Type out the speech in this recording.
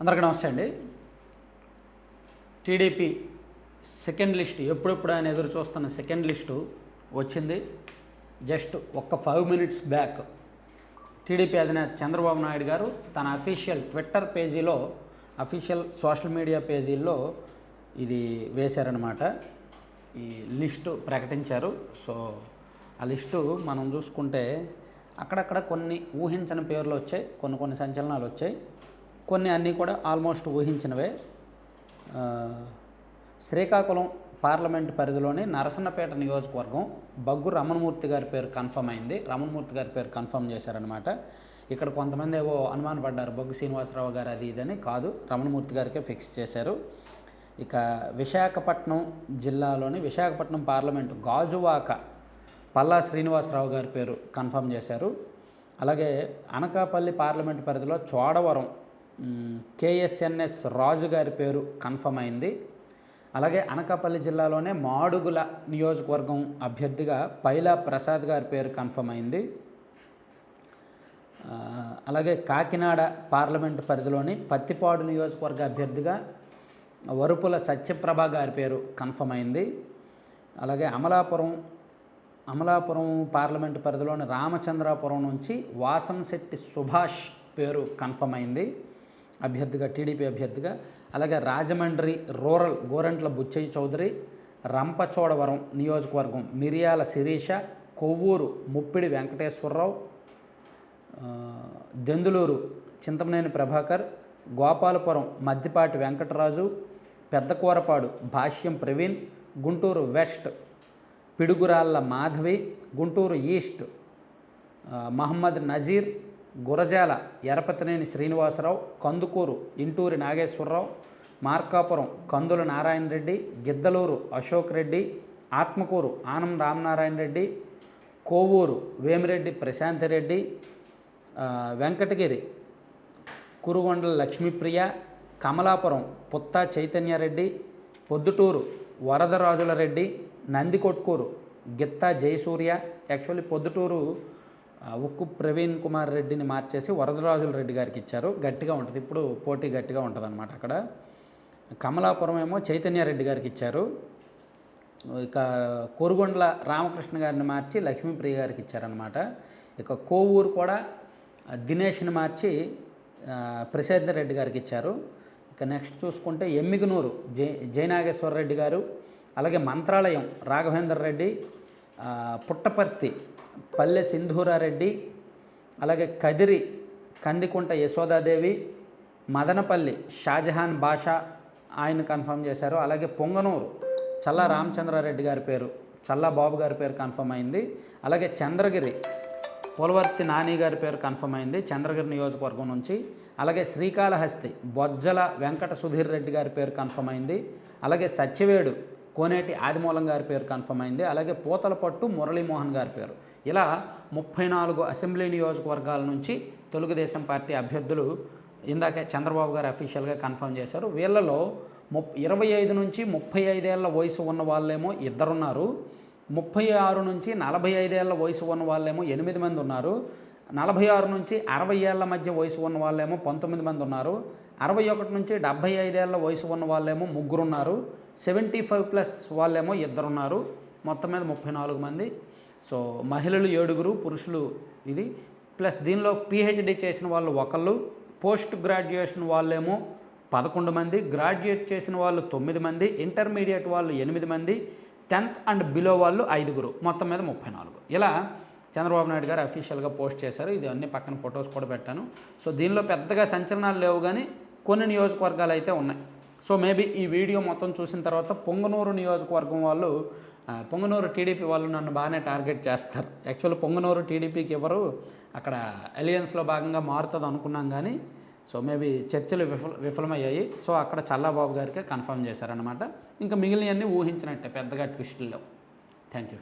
అందరికీ నమస్తే అండి. టీడీపీ సెకండ్ లిస్ట్ ఎప్పుడెప్పుడు ఆయన ఎదురు చూస్తున్న సెకండ్ లిస్టు వచ్చింది. జస్ట్ ఒక్క ఫైవ్ మినిట్స్ బ్యాక్ టీడీపీ అధినేత చంద్రబాబు నాయుడు గారు తన అఫీషియల్ ట్విట్టర్ పేజీలో అఫీషియల్ సోషల్ మీడియా పేజీల్లో ఇది వేశారనమాట ఈ లిస్టు ప్రకటించారు. సో ఆ లిస్టు మనం చూసుకుంటే అక్కడక్కడ కొన్ని ఊహించని పేర్లు వచ్చాయి కొన్ని కొన్ని సంచలనాలు వచ్చాయి. కొన్ని అన్నీ కూడా ఆల్మోస్ట్ ఊహించినవే. శ్రీకాకుళం పార్లమెంట్ పరిధిలోని నరసన్నపేట నియోజకవర్గం బగ్గు రమణమూర్తి గారి పేరు కన్ఫర్మ్ అయింది. రమణమూర్తి గారి పేరు కన్ఫర్మ్ చేశారనమాట ఇక్కడ కొంతమంది ఏవో అనుమానపడ్డారు బొగ్గు శ్రీనివాసరావు గారు అది ఇదని కాదు రమణమూర్తి గారికే ఫిక్స్ చేశారు. ఇక విశాఖపట్నం జిల్లాలోని విశాఖపట్నం పార్లమెంటు గాజువాక పల్లా శ్రీనివాసరావు గారి పేరు కన్ఫర్మ్ చేశారు. అలాగే అనకాపల్లి పార్లమెంట్ పరిధిలో చోడవరం కేఎస్ఎన్ఎస్ రాజు గారి పేరు కన్ఫర్మ్ అయింది. అలాగే అనకాపల్లి జిల్లాలోనే మాడుగుల నియోజకవర్గం అభ్యర్థిగా పైలా ప్రసాద్ గారి పేరు కన్ఫర్మ్ అయింది. అలాగే కాకినాడ పార్లమెంట్ పరిధిలోని పత్తిపాడు నియోజకవర్గ అభ్యర్థిగా వరుపుల సత్యప్రభ గారి పేరు కన్ఫర్మ్ అయింది. అలాగే అమలాపురం అమలాపురం పార్లమెంట్ పరిధిలోని రామచంద్రాపురం నుంచి వాసంశెట్టి సుభాష్ పేరు కన్ఫర్మ్ అయింది. అభ్యర్థిగా టీడీపీ అభ్యర్థిగా అలాగే రాజమండ్రి రూరల్ గోరంట్ల బుచ్చయ్య చౌదరి రంపచోడవరం నియోజకవర్గం Miriyala Sirisha Kovvur Muppidi Venkateswararao Denduluru Chintamaneni Prabhakar Gopalapuram Maddipati Venkataraju Peddakurapadu Bhashyam Praveen Guntur west Piduguralla Madhavi Guntur east Mohammed Nazeer Gurajala Yarapathineni Srinivasarao Kandukur Inturi Nageswararao Markapuram Kandula Narayana Reddy Giddalur Ashok Reddy Atmakur Anand Ramanarayana Reddy Kovur Vemireddy Prashanth Reddy Venkatagiri Kurugondla Lakshmipriya Kamalapuram Putta Chaitanyareddy Proddatur Varadarajula Reddy Nandikotkur Gitta Jayasurya actually Proddatur Ukku Praveen Kumar రెడ్డిని మార్చేసి వరదరాజుల రెడ్డి గారికి ఇచ్చారు. గట్టిగా ఉంటుంది. ఇప్పుడు పోటీ గట్టిగా ఉంటుంది అనమాట అక్కడ. కమలాపురం ఏమో చైతన్యారెడ్డి గారికి ఇచ్చారు. ఇక కోరుగొండల రామకృష్ణ గారిని మార్చి లక్ష్మీప్రియ గారికి ఇచ్చారనమాట ఇక కోవూరు కూడా దినేష్ని మార్చి ఆ, రెడ్డి గారికి ఇచ్చారు. ఇక నెక్స్ట్ చూసుకుంటే ఎమ్మిగనూరు జై జయనాగేశ్వర రెడ్డి గారు అలాగే మంత్రాలయం రాఘవేందర్ రెడ్డి పుట్టపర్తి పల్లె సింధూరారెడ్డి అలాగే కదిరి కందికుంట యశోదాదేవి మదనపల్లి షాజహాన్ బాషా ఆయన కన్ఫర్మ్ చేశారు. అలాగే పొంగనూరు చల్ల రామచంద్రారెడ్డి గారి పేరు చల్ల బాబు గారి పేరు కన్ఫర్మ్ అయింది. అలాగే చంద్రగిరి పోలవర్తి నాని గారి పేరు కన్ఫర్మ్ అయింది చంద్రగిరి నియోజకవర్గం నుంచి. అలాగే శ్రీకాళహస్తి బొజ్జల వెంకట సుధీర్ రెడ్డి గారి పేరు కన్ఫర్మ్ అయింది. అలాగే సత్యవేడు కోనేటి ఆదిమూలం గారి పేరు కన్ఫర్మ్ అయింది. అలాగే పూతలపట్టు మురళీమోహన్ గారి పేరు. ఇలా ముప్పై నాలుగు అసెంబ్లీ నియోజకవర్గాల నుంచి తెలుగుదేశం పార్టీ అభ్యర్థులు ఇందాకే చంద్రబాబు గారు అఫీషియల్గా కన్ఫర్మ్ చేశారు. వీళ్ళలో ముప్ ఇరవై ఐదు నుంచి ముప్పై ఐదేళ్ళ వయసు ఉన్న వాళ్ళేమో ఇద్దరున్నారు. ముప్పై ఆరు నుంచి నలభై ఐదేళ్ళ వయసు ఉన్న వాళ్ళేమో ఎనిమిది మంది ఉన్నారు. నలభై ఆరు నుంచి అరవై ఏళ్ళ మధ్య వయసు ఉన్న వాళ్ళేమో పంతొమ్మిది మంది ఉన్నారు. అరవై ఒకటి నుంచి డెబ్భై ఐదేళ్ళ వయసు ఉన్న వాళ్ళేమో ముగ్గురు ఉన్నారు సెవెంటీ ఫైవ్ ప్లస్ వాళ్ళేమో ఇద్దరున్నారు. మొత్తం మీద ముప్పై నాలుగు మంది. సో మహిళలు ఏడుగురు పురుషులు ఇది. ప్లస్ దీనిలో పిహెచ్డి చేసిన వాళ్ళు ఒకళ్ళు. పోస్ట్ గ్రాడ్యుయేషన్ వాళ్ళేమో పదకొండు మంది. గ్రాడ్యుయేట్ చేసిన వాళ్ళు తొమ్మిది మంది. ఇంటర్మీడియట్ వాళ్ళు ఎనిమిది మంది. టెన్త్ అండ్ బిలో వాళ్ళు ఐదుగురు. మొత్తం మీద ముప్పై నాలుగు. ఇలా చంద్రబాబు నాయుడు గారు అఫీషియల్గా పోస్ట్ చేశారు. ఇది అన్ని పక్కన ఫొటోస్ కూడా పెట్టాను. సో దీనిలో పెద్దగా సంచలనాలు లేవు కానీ కొన్ని నియోజకవర్గాలు అయితే ఉన్నాయి. సో మేబీ ఈ వీడియో మొత్తం చూసిన తర్వాత పొంగనూరు నియోజకవర్గం వాళ్ళు పొంగనూరు టీడీపీ వాళ్ళు నన్ను బాగానే టార్గెట్ చేస్తారు. యాక్చువల్ పొంగనూరు టీడీపీకి ఎవరు అక్కడ అలియన్స్లో భాగంగా మారుతుంది అనుకున్నాం కానీ సో మేబీ చర్చలు విఫల విఫలమయ్యాయి. సో అక్కడ చల్లాబాబు గారికే కన్ఫర్మ్ చేశారనమాట ఇంకా మిగిలినవన్నీ ఊహించినట్టే పెద్దగా ట్విస్టుల్లో థ్యాంక్ యూ